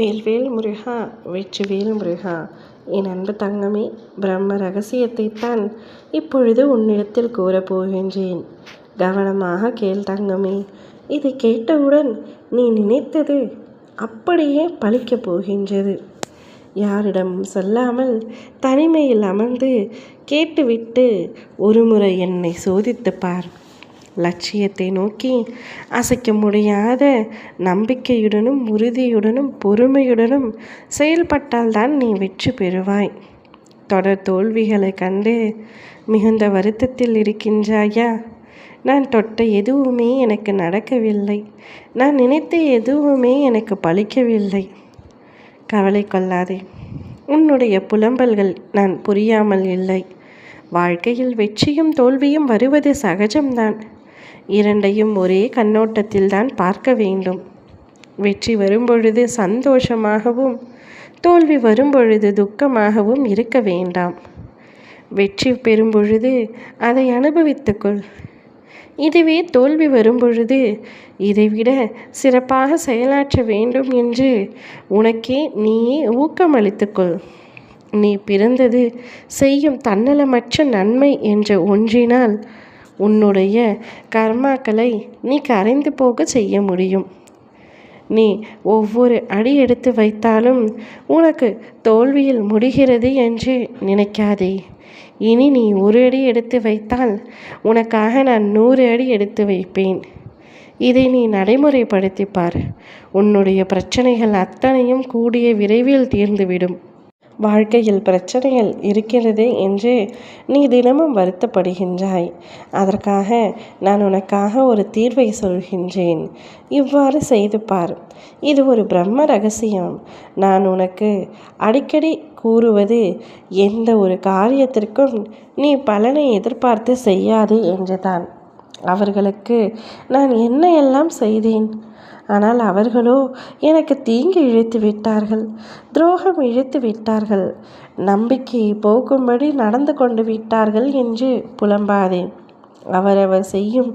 வேல்வேல் முருகா வெற்றிவேல் முருகா என் அன்பு தங்கமே பிரம்ம ரகசியத்தைத்தான் இப்பொழுது உன்னிடத்தில் கூறப்போகின்றேன் கவனமாக கேள் தங்கமே இதை கேட்டவுடன் நீ நினைத்தது அப்படியே பழிக்கப் போகின்றது. யாரிடம் சொல்லாமல் தனிமையில் அமர்ந்து கேட்டுவிட்டு ஒருமுறை என்னை சோதித்து பார். லட்சியத்தை நோக்கி அசைக்க முடியாத நம்பிக்கையுடனும் உறுதியுடனும் பொறுமையுடனும் செயல்பட்டால்தான் நீ வெற்றி பெறுவாய். தொடர் தோல்விகளை கண்டு மிகுந்த வருத்தத்தில் இருக்கின்றாயா? நான் தொட்ட எதுவுமே எனக்கு நடக்கவில்லை. நான் நினைத்த எதுவுமே எனக்கு பலிக்கவில்லை கவலை கொள்ளாதே. உன்னுடைய புலம்பல்கள் நான் புரியாமல் இல்லை. வாழ்க்கையில் வெற்றியும் தோல்வியும் வருவது சகஜம்தான். இரண்டையும் ஒரே கண்ணோட்டத்தில் தான் பார்க்க வேண்டும். வெற்றி வரும்பொழுது சந்தோஷமாகவும் தோல்வி வரும்பொழுது துக்கமாகவும் இருக்க வேண்டாம். வெற்றி பெறும்பொழுது அதை அனுபவித்துக்கொள். இதுவே தோல்வி வரும்பொழுது இதைவிட சிறப்பாக செயலாற்ற வேண்டும் என்று உனக்கே நீயே ஊக்கமளித்துக்கொள். நீ பிறந்தது செய்யும் தன்னலமற்ற நன்மை என்ற ஒன்றினால் உன்னுடைய கர்மாக்களை நீ கரைந்து போக செய்ய முடியும். நீ ஒவ்வொரு அடி எடுத்து வைத்தாலும் உனக்கு தோல்வியில் முடிகிறது என்று நினைக்காதே. இனி நீ ஒரு அடி எடுத்து வைத்தால் உனக்காக நான் நூறு அடி எடுத்து வைப்பேன். இதை நீ நடைமுறைப்படுத்திப்பார் உன்னுடைய பிரச்சனைகள் அத்தனையும் கூடிய விரைவில் தீர்ந்துவிடும். வாழ்க்கையில் பிரச்சனைகள் இருக்கிறது என்று நீ தினமும் வருத்தப்படுகின்றாய். அதற்காக நான் உனக்காக ஒரு தீர்வை சொல்கின்றேன். இவ்வாறு செய்து பார். இது ஒரு பிரம்ம ரகசியம். நான் உனக்கு அடிக்கடி கூறுவது எந்த ஒரு காரியத்திற்கும் நீ பலனை எதிர்பார்த்து செய்யாது என்றுதான். அவர்களுக்கு நான் என்ன எல்லாம் செய்தேன்? ஆனால் அவர்களோ எனக்கு தீங்கு இழுத்து விட்டார்கள் துரோகம் இழுத்து விட்டார்கள் நம்பிக்கையை போக்கும்படி நடந்து கொண்டு விட்டார்கள் என்று புலம்பாதேன் அவரவர் செய்யும்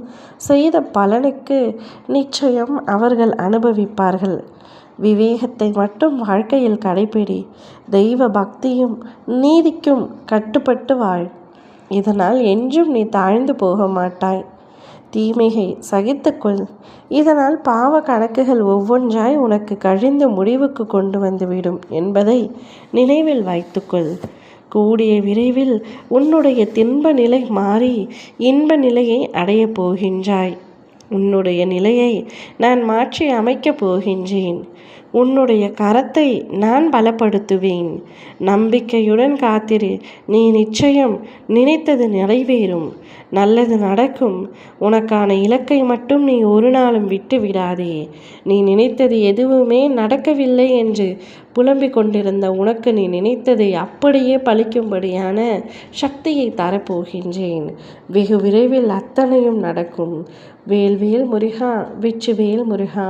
செய்த பலனுக்கு நிச்சயம் அவர்கள் அனுபவிப்பார்கள். விவேகத்தை மட்டும் வாழ்க்கையில் கடைபிடி தெய்வ பக்தியும் நீதிக்கும் கட்டுப்பட்டு வாழ். இதனால் என்றும் நீ தாழ்ந்து போக மாட்டாய். தீமையை சகித்துக்கொள். இதனால் பாவ கணக்குகள் ஒவ்வொன்றாய் உனக்கு கழிந்த முடிவுக்கு கொண்டு வந்துவிடும் என்பதை நினைவில் வைத்துக்கொள். கூடிய விரைவில் உன்னுடைய தின்ப நிலை மாறி இன்ப நிலையை அடையப் போகின்றாய். உன்னுடைய நிலையை நான் மாற்றி அமைக்கப் போகின்றேன். உன்னுடைய கரத்தை நான் பலப்படுத்துவேன். நம்பிக்கையுடன் காத்திரு. நீ நிச்சயம் நினைத்தது நிறைவேறும். நல்லது நடக்கும். உனக்கான இலக்கை மட்டும் நீ ஒரு நாளும் விட்டு விடாதே. நீ நினைத்தது எதுவுமே நடக்கவில்லை என்று புலம்பிக் கொண்டிருந்த உனக்கு நீ நினைத்ததை அப்படியே பழிக்கும்படியான சக்தியை தரப்போகின்றேன். வெகு விரைவில் அத்தனையும் நடக்கும். வேல்வேல் முருகா வெற்றி வேல் முருகா.